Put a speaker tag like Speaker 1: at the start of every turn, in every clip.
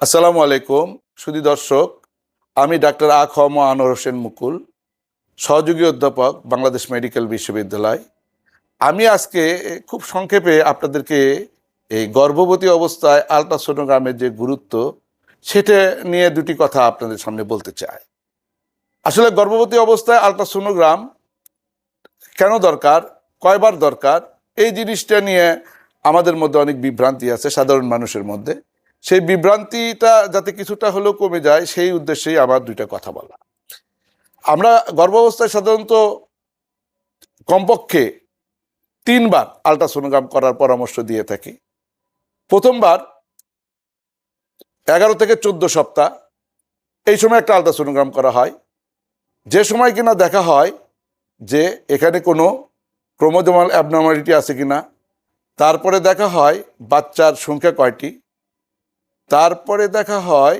Speaker 1: আসসালামু আলাইকুম, সুধী দর্শক। আমি ডাক্তার আ খ ম আনোয়ার হোসেন মুকুল, সহযোগী অধ্যাপক, বাংলাদেশ মেডিকেল বিশ্ববিদ্যালয়। আমি আজকে খুব সংক্ষেপে আপনাদেরকে এই গর্ভবতী অবস্থায় আলট্রাসোনোগ্রামের যে গুরুত্ব, সেটা নিয়ে দুটি কথা আপনাদের সামনে বলতে চাই। আসলে গর্ভবতী অবস্থায় আলট্রাসোনোগ্রাম কেন দরকার, কয়বার দরকার, এই জিনিসটা নিয়ে আমাদের মধ্যে অনেক বিভ্রান্তি আছে সাধারণ মানুষের মধ্যে। সেই বিভ্রান্তিটা যাতে কিছুটা হলেও কমে যায়, সেই উদ্দেশ্যেই আমার দুইটা কথা বলা। আমরা গর্ভাবস্থায় সাধারণত কমপক্ষে তিনবার আলট্রাসোনোগ্রাম করার পরামর্শ দিয়ে থাকি। প্রথমবার এগারো থেকে চোদ্দ সপ্তাহ, এই সময় একটা আলট্রাসোনোগ্রাম করা হয়। যে সময় কিনা দেখা হয় যে এখানে কোনো ক্রোমোজোমাল অ্যাবনর্মালিটি আছে কিনা, তারপরে দেখা হয় বাচ্চার সংখ্যা কয়টি তারপরে দেখা হয়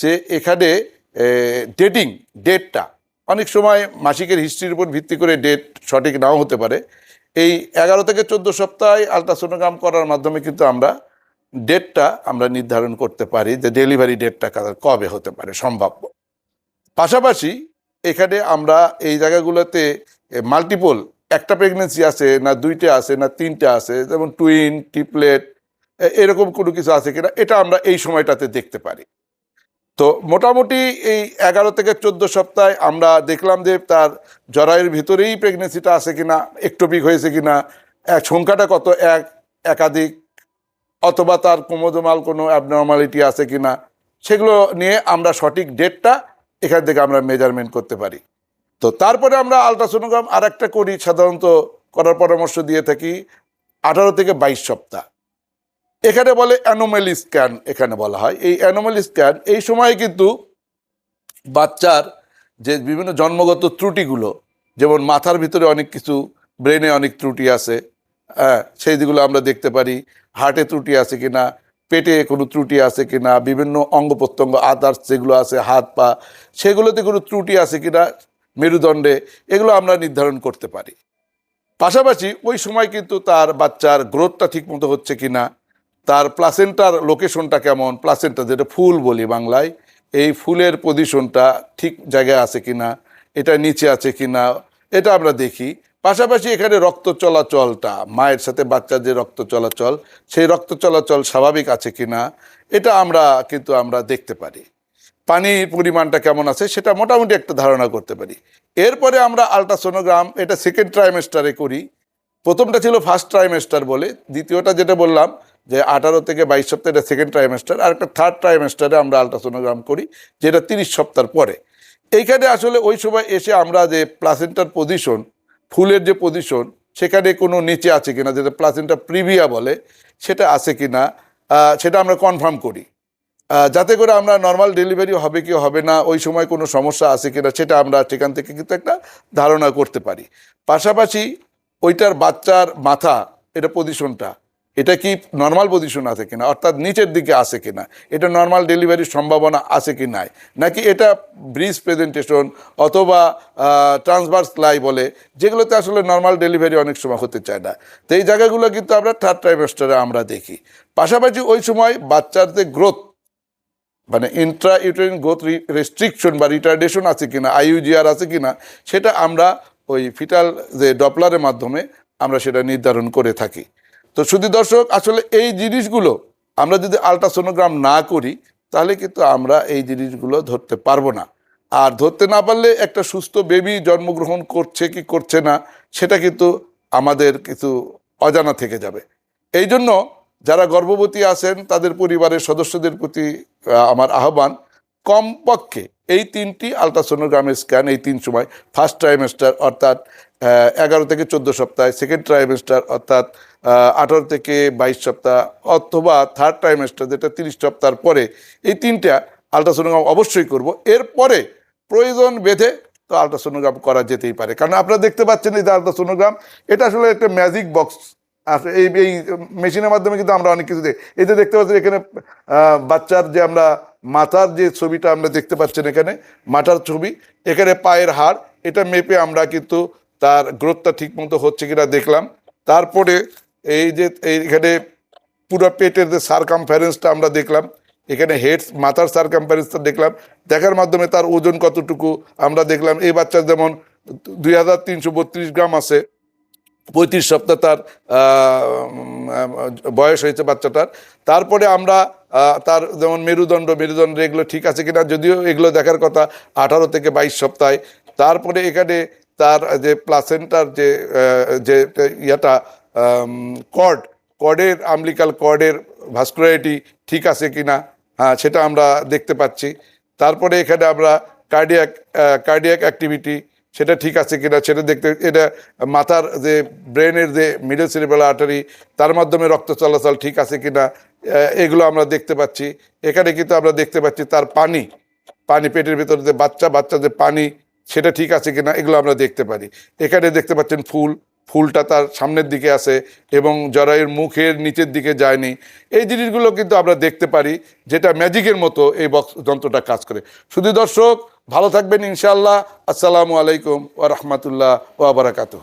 Speaker 1: যে এখানে ডেটিং ডেটটা অনেক সময় মাসিকের হিস্ট্রির উপর ভিত্তি করে ডেট সঠিক নাও হতে পারে। এই এগারো থেকে চোদ্দ সপ্তাহে আলট্রাসোনোগ্রাম করার মাধ্যমে কিন্তু আমরা ডেটটা আমরা নির্ধারণ করতে পারি যে ডেলিভারি ডেটটা কবে হতে পারে, সম্ভাব্য। পাশাপাশি এখানে আমরা এই জায়গাগুলোতে মাল্টিপল একটা প্রেগনেন্সি আছে, না দুইটা আছে, না তিনটা আছে, যেমন টুইন টিপলেট এরকম কোনো কিছু আছে কিনা, এটা আমরা এই সময়টাতে দেখতে পারি। তো মোটামুটি এই এগারো থেকে চোদ্দ সপ্তাহে আমরা দেখলাম যে তার জরায়ুর ভিতরেই প্রেগনেন্সিটা আছে কিনা একটোপিক হয়েছে কিনা এক সংখ্যাটা কত, এক, একাধিক, অথবা তার কোমোদমাল কোনো অ্যাবনর্মালিটি আছে কিনা, সেগুলো নিয়ে আমরা সঠিক ডেটটা এখান থেকে আমরা মেজারমেন্ট করতে পারি। তো তারপরে আমরা আলট্রাসোনোগ্রাম আর একটা করি, সাধারণত করার পরামর্শ দিয়ে থাকি, আঠারো থেকে বাইশ সপ্তাহ। এখানে বলে অ্যানোমালি স্ক্যান এখানে বলা হয়। এই অ্যানোমালি স্ক্যান এই সময় কিন্তু বাচ্চার যে বিভিন্ন জন্মগত ত্রুটিগুলো, যেমন মাথার ভিতরে অনেক কিছু, ব্রেনে অনেক ত্রুটি আছে হ্যাঁ সেই দিকগুলো আমরা দেখতে পারি, হার্টে ত্রুটি আছে কিনা, পেটে কোনো ত্রুটি আছে কিনা, বিভিন্ন অঙ্গ প্রত্যঙ্গ আদার্স যেগুলো আছে, হাত, পা, সেগুলোতে কোনো ত্রুটি আছে কিনা, মেরুদণ্ডে, এগুলো আমরা নির্ধারণ করতে পারি। পাশাপাশি ওই সময় কিন্তু তার বাচ্চার গ্রোথটা ঠিকমতো হচ্ছে কিনা তার প্লাসেন্টার লোকেশনটা কেমন? প্লাসেন্টা যেটা ফুল বলি বাংলায়, এই ফুলের পজিশনটা ঠিক জায়গায় আছে কি না এটা নিচে আছে কি না এটা আমরা দেখি। পাশাপাশি এখানে রক্ত চলাচলটা, মায়ের সাথে বাচ্চার যে রক্ত চলাচল, সেই রক্ত চলাচল স্বাভাবিক আছে কি না এটা আমরা কিন্তু আমরা দেখতে পারি। পানির পরিমাণটা কেমন আছে সেটা মোটামুটি একটা ধারণা করতে পারি। এরপরে আমরা আলট্রাসোনোগ্রাম এটা সেকেন্ড ট্রাইমেস্টারে করি। প্রথমটা ছিল ফার্স্ট ট্রাইমেস্টার বলে, দ্বিতীয়টা যেটা বললাম যে আঠারো থেকে বাইশ সপ্তাহ, এটা সেকেন্ড ট্রাইমেস্টার আর একটা থার্ড ট্রাইমেস্টারে আমরা আলট্রাসোনোগ্রাম করি, যেটা তিরিশ সপ্তাহ পরে। এইখানে আসলে ওই সময় এসে আমরা যে প্লাসেন্টার পজিশন ফুলের যে পজিশন সেখানে কোনো নিচে আছে কিনা, যেটা প্লাসেন্টা প্রিভিয়া বলে, সেটা আছে কিনা সেটা আমরা কনফার্ম করি। যাতে করে আমরা নর্মাল ডেলিভারি হবে কি হবে না, ওই সময় কোনো সমস্যা আছে কিনা, সেটা আমরা সেখান থেকে কিন্তু একটা ধারণা করতে পারি। পাশাপাশি ওইটার বাচ্চার মাথা, এটা পজিশনটা এটা কি নর্মাল পজিশন আছে কিনা? অর্থাৎ নিচের দিকে আছে কিনা? এটা নর্মাল ডেলিভারির সম্ভাবনা আছে কি নাই? নাকি এটা ব্রিজ প্রেজেন্টেশন অথবা ট্রান্সভার্স লাই বলে, যেগুলোতে আসলে নর্মাল ডেলিভারি অনেক সময় হতে চায় না। তো এই জায়গাগুলো কিন্তু আমরা থার্ড ট্রাইমেস্টারে আমরা দেখি। পাশাপাশি ওই সময় বাচ্চার যে গ্রোথ মানে ইন্ট্রা ইউটেরিন গ্রোথ রেস্ট্রিকশন বা রিটার্ডেশন আছে কিনা আইইউজিআর আছে কিনা, সেটা আমরা ওই ফিটাল যে ডপলারের মাধ্যমে আমরা সেটা নির্ধারণ করে থাকি। তো শুধু দর্শক, আসলে এই জিনিসগুলো আমরা যদি আলট্রাসোনোগ্রাম না করি, তাহলে কিন্তু আমরা এই জিনিসগুলো ধরতে পারব না। আর ধরতে না পারলে একটা সুস্থ বেবি জন্মগ্রহণ করছে কি করছে না, সেটা কিন্তু আমাদের কিছু অজানা থেকে যাবে। এই জন্য যারা গর্ভবতী আছেন, তাদের পরিবারের সদস্যদের প্রতি আমার আহ্বান কমপক্ষে এই তিনটি আলট্রাসোনোগ্রামের স্ক্যান এই তিন সময়, ফার্স্ট ট্রাইমেস্টার অর্থাৎ এগারো থেকে চোদ্দ সপ্তাহ, সেকেন্ড ট্রাইমেস্টার অর্থাৎ আঠারো থেকে বাইশ সপ্তাহ অথবা থার্ড ট্রাইমেস্টার যেটা তিরিশ সপ্তাহের পরে এই তিনটা আলট্রাসোনোগ্রাম অবশ্যই করব। এরপরে প্রয়োজন বেঁধে তো আলট্রাসোনোগ্রাম করা যেতেই পারে। কারণ আপনারা দেখতে পাচ্ছেন এই যে আলট্রাসোনোগ্রাম, এটা আসলে একটা ম্যাজিক বক্স আর এই এই মেশিনের মাধ্যমে কিন্তু আমরা অনেক কিছু দেখি এই যে দেখতে পাচ্ছেন এখানে বাচ্চার যে আমরা মাথার যে ছবিটা আমরা দেখতে পাচ্ছেন এখানে, মাথার ছবি, এখানে পায়ের হাড়, এটা মেপে আমরা কিন্তু তার গ্রোথটা ঠিক মতো হচ্ছে কিনা দেখলাম। তারপরে এই যে এখানে পুরো পেটের যে সারকামফারেন্সটা আমরা দেখলাম, এখানে হেড মাথার সার্কাম্পারেন্সটা দেখলাম, দেখার মাধ্যমে তার ওজন কতটুকু আমরা দেখলাম। এই বাচ্চার যেমন দুই হাজার তিনশো বত্রিশ গ্রাম আছে, পঁয়ত্রিশ সপ্তাহ তার বয়স হয়েছে বাচ্চাটার। তারপরে আমরা তার যেমন মেরুদণ্ড মেরুদণ্ড এগুলো ঠিক আছে কিনা, যদিও এগুলো দেখার কথা আঠারো থেকে বাইশ সপ্তাহে। তারপরে এখানে তার যে প্লাসেন্টার যে যে ইয়াটা কর্ড কর্ডের আমলিকাল কর্ডের ভাস্কুলারিটি ঠিক আছে কিনা হ্যাঁ সেটা আমরা দেখতে পাচ্ছি। তারপরে এখানে আমরা কার্ডিয়াক কার্ডিয়াক অ্যাক্টিভিটি সেটা ঠিক আছে কিনা, সেটা দেখতে, এটা মাথার যে ব্রেনের যে মিডল সেরিব্রাল আর্টারি তার মাধ্যমে রক্ত চলাচল ঠিক আছে কিনা এগুলো আমরা দেখতে পাচ্ছি। এখানে কিন্তু আমরা দেখতে পাচ্ছি তার পানি পানি পেটের ভিতরে যে বাচ্চা বাচ্চা যে পানি, সেটা ঠিক আছে কিনা, এগুলো আমরা দেখতে পারি। এখানে দেখতে পাচ্ছেন ফুল, ফুলটা তার সামনের দিকে আছে এবং জরায়ুর মুখের নিচের দিকে যায়নি। এই জিনিসগুলো কিন্তু আমরা দেখতে পারি, যেটা ম্যাজিকের মতো এই বক্স যন্ত্রটা কাজ করে। শুধু দর্শক, ভালো থাকবেন ইনশাআল্লাহ। আসসালামু আলাইকুম ওয়া রাহমাতুল্লাহ ওয়া বারাকাতুহু।